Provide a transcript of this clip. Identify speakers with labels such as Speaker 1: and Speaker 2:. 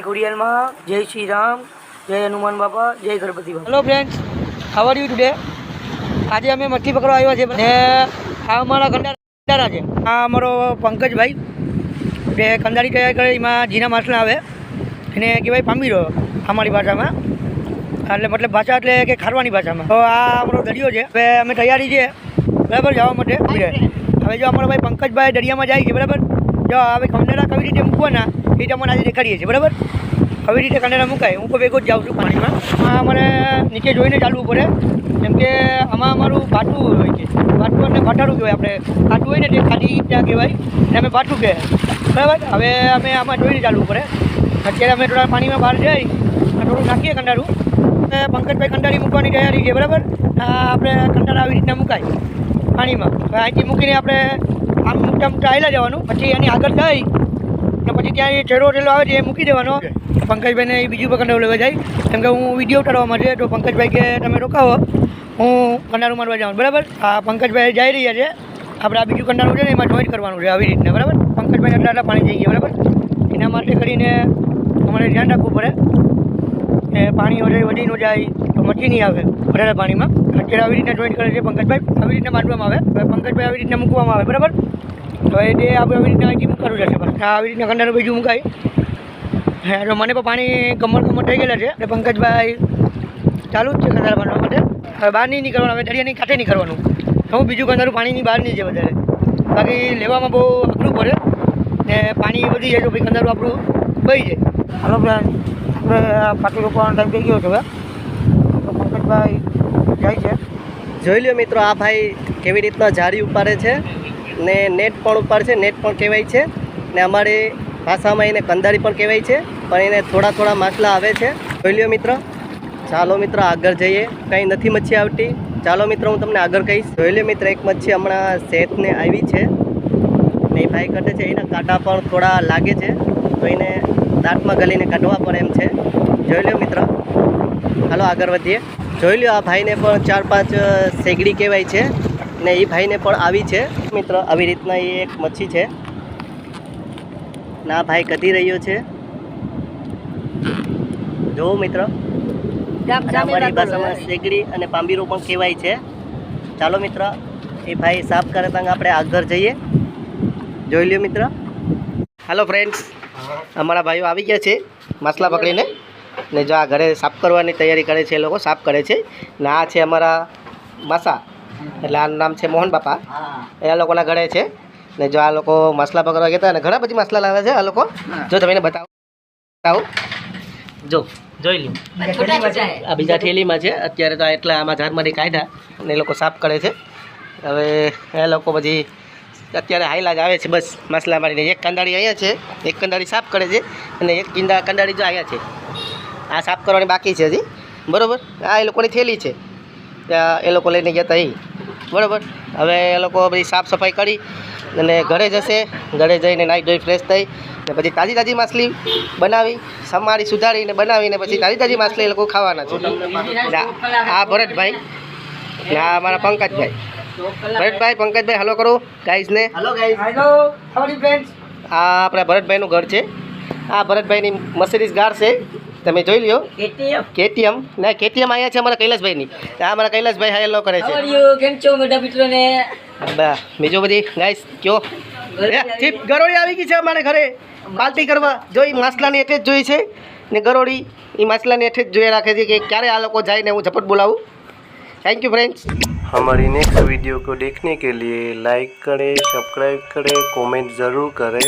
Speaker 1: માતાજી ખોડિયાલમાં જય શ્રી રામ જય હનુમાન બાપા જય Ganpati Bappa. Hello friends how are you today આજે અમે મચ્છી પકડવા આવ્યા છે ને આ અમારા કંડારા છે. આ અમારો પંકજભાઈ. જે કંદારી તૈયાર કરે એમાં જીના માછલા આવે. એને કહેવાય પામીરો અમારી ભાષામાં. એટલે મતલબ ભાષા એટલે કે ખારવાની ભાષામાં. તો આ અમારો દરિયો છે. હવે અમે તૈયારી છે બરાબર? જવા માટે. હવે જો અમારો ભાઈ પંકજભાઈ દરિયામાં જાય છે બરાબર? જો હવે કંડારા કઈ રીતે મૂકવાના? એ રીતે આજે દેખાડીએ છીએ, બરાબર? આવી રીતે કંડારા મુકાય. હું તો ભેગો જ જાઉં છું પાણીમાં. આ અમારે નીચે જોઈને ચાલવું પડે. કેમ કે આમાં અમારું ભાટું હોય છે. ભાટું એટલે ભાટાડું કહેવાય આપણે. ભાટું હોય ને તે ખાલી ત્યાં કહેવાય. ને અમે ભાટું કહે બરાબર? હવે અમે આમાં જોઈને ચાલવું પડે. અત્યારે અમે થોડા પાણીમાં બહાર જઈ થોડું નાખીએ કંડારું. પંકજભાઈ કંડારી મૂકવાની તૈયારી છે, બરાબર? આપણે કંડારા આવી રીતના મુકાય. પાણીમાં. અહીંથી મૂકીને આપણે આમ મૂકતા મૂકતા આવેલા જવાનું. પછી એની આગળ જઈ અને પછી ત્યાં એ છેડો ઠેલો આવે છે એ મૂકી દેવાનો. પંકજભાઈને એ બીજું પણ કંડારું લેવા જાય. કેમ કે હું વીડિયો ઉતારવા માટે તો પંકજભાઈ કે તમે રોકાવો. હું કંડારું મારવા જાઉં. બરાબર? આ પંકજભાઈ જઈ રહ્યા છે. આપણે આ બીજું કંડારું છે ને એમાં જોઈન્ટ કરવાનું છે આવી રીતના. બરાબર? પંકજભાઈને એટલા એટલા પાણી જઈ ગયા. બરાબર? એના માટે કરીને અમારે ધ્યાન રાખવું પડે. કે પાણી વધારે વધી ન જાય તો મચી નહીં આવે વધારે પાણીમાં. અત્યારે આવી રીતના જોઈન્ટ કરે છે પંકજભાઈ. આવી રીતના બાંધવામાં આવે. હવે પંકજભાઈ આવી રીતના મૂકવામાં આવે. બરાબર? તો એ આપણે આવી રીતના અહીંથી મૂકવાનું જશે. આવી રીતના કંડાનું બીજું મુકાય. હા તો મને પણ પાણી કમર કમર થઈ ગયેલા છે. એટલે પંકજભાઈ ચાલુ જ છે કંદાર બાંધવા માટે. હવે બહાર નહીં નીકળવાનું હવે દરિયાની કાંઠે નહીં કરવાનું હું બીજું કંદારું પાણીની બહાર નહીં છે વધારે બાકી લેવામાં બહુ અઘરું પડે. ને પાણી વધી જાય તો ભાઈ કંદારું આપણું બહી જાય. હાલો આપણે પાટી રોકવાનો ટાઈમ થઈ ગયો છે હવે. તો પંકજભાઈ જાય છે.
Speaker 2: જોઈ લ્યો મિત્રો આ ભાઈ કેવી રીતના જારી ઉપાડે છે ને નેટ પણ ઉપાડે છે નેટ પણ કહેવાય છે. ને અમારી ભાષામાં એને કંદારી પણ કહેવાય છે, પણ એને થોડા થોડા માછલા આવે છે. જોઈ લ્યો મિત્ર, ચાલો મિત્ર આગળ જઈએ. કંઈ નથી મચ્છી આવતી. ચાલો મિત્ર, હું તમને આગળ કહીશ. જોઈ લ્યો મિત્ર, એક મચ્છી હમણાં શેતને આવી છે. ને ભાઈ કાઢે છે, એના કાંટા પણ થોડા લાગે છે. તો એને દાંતમાં ગલીને કાઢવા પણ એમ છે. જોઈ લ્યો મિત્ર હાલો આગળ વધીએ. જોઈ લ્યો, આ ભાઈને પણ ચાર પાંચ શેગડી કહેવાય છે. ને એ ભાઈને પણ આવી છે. મિત્ર, આવી રીતના એ એક મચ્છી છે. ના ભાઈ કદી રહ્યો છે? જો મિત્ર. અમારી ભાષામાં સેગડી અને પાંબીરો પણ કહેવાય છે. ચાલો મિત્ર એ ભાઈ સાફ કરે ત્યાં આપણે આગળ જઈએ. જોઈ લ્યો મિત્ર. હાલો ફ્રેન્ડ્સ અમારા ભાઈઓ આવી ગયા છે માછલા પકડીને. ને જો આ ઘરે સાફ કરવાની તૈયારી કરે છે એ લોકો સાફ કરે છે. ને આ છે અમારા માસા. એટલે આનું નામ છે મોહન બાપા. એ આ લોકોના ઘરે છે. ને જો આ લોકો માસલા પકડવા ગયા હતા અને ઘણા બધી માસલા લાવે છે આ લોકો. જો તમે એને બતાવો. બતાવો. જો જોઈ લો આ બીજા થેલીમાં છે. અત્યારે તો આ એટલા આમાં ઝાડમાંથી કાઢ્યા અને એ લોકો સાફ કરે છે. હવે એ લોકો પછી અત્યારે હાઈલા જ આવે છે બસ. માસલા મારીને એક કંદાળી અહીંયા છે. એક કંદાળી સાફ કરે છે અને એક કિંદા કંદાળી જો અહીંયા છે. આ સાફ કરવાની બાકી છે હજી. બરાબર? આ એ લોકોની થેલી છે. ત્યાં એ લોકો લઈને ગયા હતા બરાબર. હવે એ લોકો બધી સાફ સફાઈ કરી અને ઘરે જશે ઘરે જઈને નાહી ધોઈ ફ્રેશ થઈ ને પછી તાજી તાજી માછલી બનાવી સમારી સુધારીને બનાવીને પછી તાજી તાજી માછલી એ લોકો ખાવાના છે. આ- ભરતભાઈ ને આ અમારા પંકજભાઈ. ભરતભાઈ પંકજભાઈ હલો કરો ગાઈઝને
Speaker 1: હેલો ગાઈસ હેલો હાઉ
Speaker 2: આ આપણા ભરતભાઈનું ઘર છે. આ ભરતભાઈની મર્સિડીઝ ગાર છે. તમે જોઈ લ્યો
Speaker 1: કેટીએમ
Speaker 2: કેટીએમ ના કેટીએમ અહીંયા છે અમારા કૈલાસભાઈની આ અમારા કૈલાસભાઈ હાયલો કરે છે
Speaker 1: હાઉ આર યુ કેમ છો બધા મિત્રોને
Speaker 2: બા બીજું બધી ગાઈસ કયો એ, ચીપ ગરોળી આવી ગઈ છે અમારે ઘરે પાર્ટી કરવા જો એ માછલાની એઠે જ જોઈ છે ને ગરોળી એ માછલાની એઠે જ જોઈ રાખે છે કે ક્યારે આ લોકો જાય ને હું ઝપટ બોલાવું થેન્ક યુ फ्रेंड्स
Speaker 3: हमारी नेक्स्ट वीडियो को देखने के लिए लाइक करें सब्सक्राइब करें कमेंट ज़रूर करें